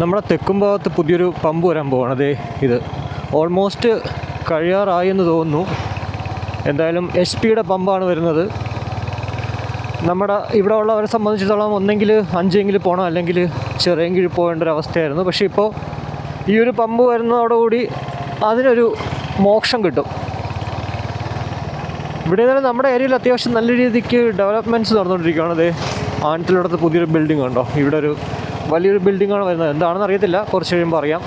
നമ്മുടെ തെക്കും ഭാഗത്ത് പുതിയൊരു പമ്പ് വരാൻ പോകണത് ഇത്. ഓൾമോസ്റ്റ് കഴിയാറായി എന്ന് തോന്നുന്നു. എന്തായാലും എച്ച് പിയുടെ പമ്പാണ് വരുന്നത്. നമ്മുടെ ഇവിടെ ഉള്ളവരെ സംബന്ധിച്ചിടത്തോളം ഒന്നെങ്കിൽ അഞ്ചെങ്കിൽ പോകണം അല്ലെങ്കിൽ ചെറിയെങ്കിൽ പോകേണ്ട ഒരു അവസ്ഥയായിരുന്നു. പക്ഷേ ഇപ്പോൾ ഈ ഒരു പമ്പ് വരുന്നതോടുകൂടി അതിനൊരു മോക്ഷം കിട്ടും. ഇവിടെ നിന്ന് നമ്മുടെ ഏരിയയിൽ അത്യാവശ്യം നല്ല രീതിക്ക് ഡെവലപ്മെന്റ്സ് നടന്നുകൊണ്ടിരിക്കുകയാണ്. അതേ ആനത്തിലടുത്ത് പുതിയൊരു ബിൽഡിംഗ് ഉണ്ടോ ഇവിടെ ഒരു വലിയൊരു ബിൽഡിങ്ങാണ് വരുന്നത്. എന്താണെന്ന് അറിയത്തില്ല. കുറച്ച് കഴിയുമ്പോൾ അറിയാം.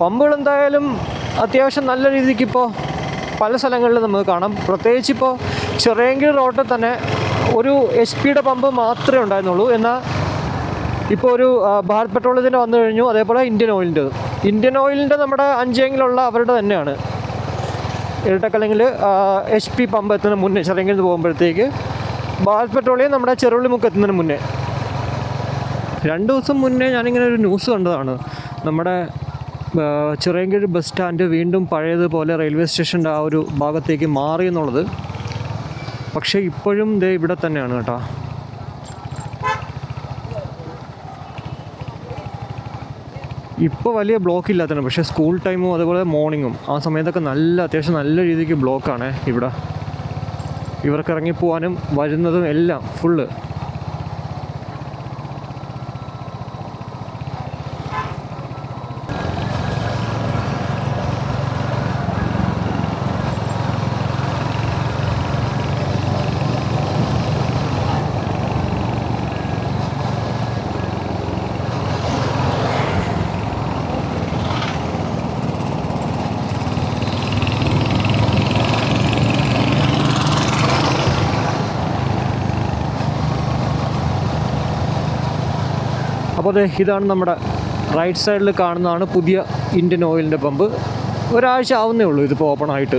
പമ്പുകൾ എന്തായാലും അത്യാവശ്യം നല്ല രീതിക്ക് ഇപ്പോൾ പല സ്ഥലങ്ങളിലും നമുക്ക് കാണാം. പ്രത്യേകിച്ച് ഇപ്പോൾ ചെറിയെങ്കിൽ റോഡിൽ തന്നെ ഒരു എച്ച് പിയുടെ പമ്പ് മാത്രമേ ഉണ്ടായിരുന്നുള്ളൂ. എന്നാൽ ഇപ്പോൾ ഒരു ഭാരത് പെട്രോളിയത്തിന്റെ വന്നു കഴിഞ്ഞു. അതേപോലെ ഇന്ത്യൻ ഓയിലിന്റെ ഇന്ത്യൻ ഓയിലിന്റെ നമ്മുടെ അഞ്ചെങ്കിലുള്ള അവരുടെ തന്നെയാണ്. ഇരട്ടക്കല്ലെങ്കിൽ എച്ച് പി പമ്പ് എത്തുന്ന മുന്നേ ചെറിയെങ്കിൽ പോകുമ്പോഴത്തേക്ക് ഭാരത് പെട്രോളിയം നമ്മുടെ ചെറുള്ളിമുക്ക് എത്തുന്നതിന് മുന്നേ. രണ്ട് ദിവസം മുന്നേ ഞാനിങ്ങനെ ഒരു ന്യൂസ് കണ്ടതാണ്. നമ്മുടെ ചിറയൻകീഴ് ബസ് സ്റ്റാൻഡ് വീണ്ടും പഴയതുപോലെ റെയിൽവേ സ്റ്റേഷന്റെ ആ ഒരു ഭാഗത്തേക്ക് മാറി എന്നുള്ളത്. പക്ഷേ ഇപ്പോഴും ദേ ഇവിടെ തന്നെയാണ് കേട്ടോ. ഇപ്പോൾ വലിയ ബ്ലോക്ക് ഇല്ലാത്തതാണ് പക്ഷേ സ്കൂൾ ടൈമും അതുപോലെ മോർണിംഗും ആ സമയത്തൊക്കെ നല്ല അത്യാവശ്യം നല്ല രീതിക്ക് ബ്ലോക്കാണ് ഇവിടെ. ഇവർക്ക് ഇറങ്ങിപ്പോവാനും വരുന്നതും എല്ലാം ഫുള്ള് അപ്പോൾ അതെ ഇതാണ് നമ്മുടെ റൈറ്റ് സൈഡിൽ കാണുന്നതാണ് പുതിയ ഇന്ത്യൻ ഓയിലിന്റെ പമ്പ്. ഒരാഴ്ച ആവുന്നേ ഉള്ളൂ ഇതിപ്പോൾ ഓപ്പൺ ആയിട്ട്.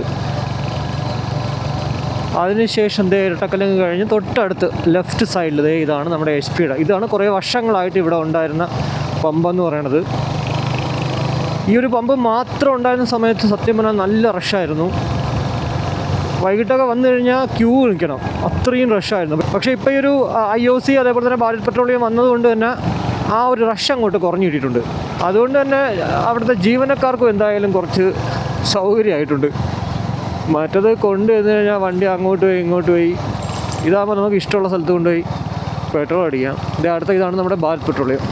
അതിനുശേഷം ദേ ഇരട്ടക്കലങ്ങ് കഴിഞ്ഞ് തൊട്ടടുത്ത് ലെഫ്റ്റ് സൈഡിൽ ദേ ഇതാണ് നമ്മുടെ എച്ച് പിയുടെ ഇതാണ് കുറേ വർഷങ്ങളായിട്ട് ഇവിടെ ഉണ്ടായിരുന്ന പമ്പെന്ന് പറയണത്. ഈ ഒരു പമ്പ് മാത്രം ഉണ്ടായിരുന്ന സമയത്ത് സത്യം പറഞ്ഞാൽ നല്ല റഷായിരുന്നു വൈകിട്ടൊക്കെ വന്നു കഴിഞ്ഞാൽ ക്യൂ നിൽക്കണം. അത്രയും റഷായിരുന്നു പക്ഷേ ഇപ്പോൾ ഈ ഒരു ഐ ഒ സി അതേപോലെ തന്നെ ഭാരത് പെട്രോളിയം വന്നതുകൊണ്ട് തന്നെ ആ ഒരു റഷ് അങ്ങോട്ട് കുറഞ്ഞു കിട്ടിയിട്ടുണ്ട് അതുകൊണ്ട് തന്നെ അവിടുത്തെ ജീവനക്കാർക്കും എന്തായാലും കുറച്ച് സൗകര്യമായിട്ടുണ്ട്. മറ്റത് കൊണ്ട് വന്നു കഴിഞ്ഞാൽ വണ്ടി അങ്ങോട്ട് പോയി ഇങ്ങോട്ട് പോയി. ഇതാകുമ്പോൾ നമുക്ക് ഇഷ്ടമുള്ള സ്ഥലത്ത് കൊണ്ടുപോയി പെട്രോൾ അടിക്കാം. ഇത് അടുത്ത ഇതാണ് നമ്മുടെ ഭാരത് പെട്രോളിയം.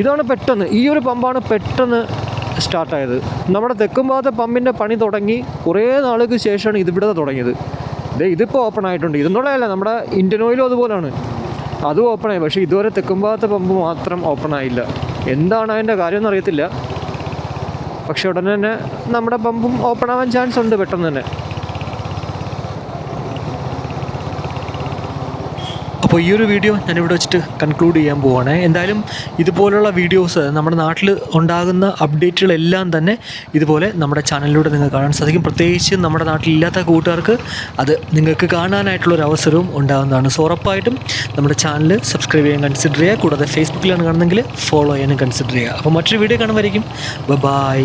ഇതാണ് പെട്ടെന്ന് ഈ ഒരു പമ്പാണ് പെട്ടെന്ന് സ്റ്റാർട്ടായത് നമ്മുടെ തെക്കും ഭാഗത്തെ പമ്പിന്റെ പണി തുടങ്ങി കുറേ നാളുകൾക്ക് ശേഷമാണ് ഇതിവിടെ തുടങ്ങിയത്. ദേ ഇതിപ്പോൾ ഓപ്പൺ ആയിട്ടുണ്ട്. ഇതെന്നുള്ളതല്ല നമ്മുടെ ഇന്ത്യൻ ഓയിലും അതുപോലെയാണ് അതും ഓപ്പണായി. പക്ഷേ ഇതുവരെ തെക്കുംഭാഗത്തെ പമ്പ് മാത്രം ഓപ്പൺ ആയില്ല എന്താണ് അതിന്റെ കാര്യമൊന്നും അറിയത്തില്ല. പക്ഷേ ഉടനെ തന്നെ നമ്മുടെ പമ്പും ഓപ്പൺ ആവാൻ ചാൻസ് ഉണ്ട് പെട്ടെന്ന് തന്നെ. അപ്പോൾ ഈ ഒരു വീഡിയോ ഞാനിവിടെ വെച്ചിട്ട് കൺക്ലൂഡ് ചെയ്യാൻ പോവാണ്. എന്തായാലും ഇതുപോലുള്ള വീഡിയോസ് നമ്മുടെ നാട്ടിൽ ഉണ്ടാകുന്ന അപ്ഡേറ്റുകളെല്ലാം തന്നെ ഇതുപോലെ നമ്മുടെ ചാനലിലൂടെ നിങ്ങൾക്ക് കാണാൻ സാധിക്കും. പ്രത്യേകിച്ച് നമ്മുടെ നാട്ടിലില്ലാത്ത കൂട്ടുകാർക്ക് അത് നിങ്ങൾക്ക് കാണാനായിട്ടുള്ളൊരു അവസരവും ഉണ്ടാകുന്നതാണ്. സോ ഉറപ്പായിട്ടും നമ്മുടെ ചാനൽ സബ്സ്ക്രൈബ് ചെയ്യാൻ കൺസിഡർ ചെയ്യുക. കൂടാതെ ഫേസ്ബുക്കിലാണ് കാണുന്നെങ്കിൽ ഫോളോ ചെയ്യാനും കൺസിഡർ ചെയ്യുക. അപ്പോൾ മറ്റൊരു വീഡിയോ കാണുമായിരിക്കും ബൈ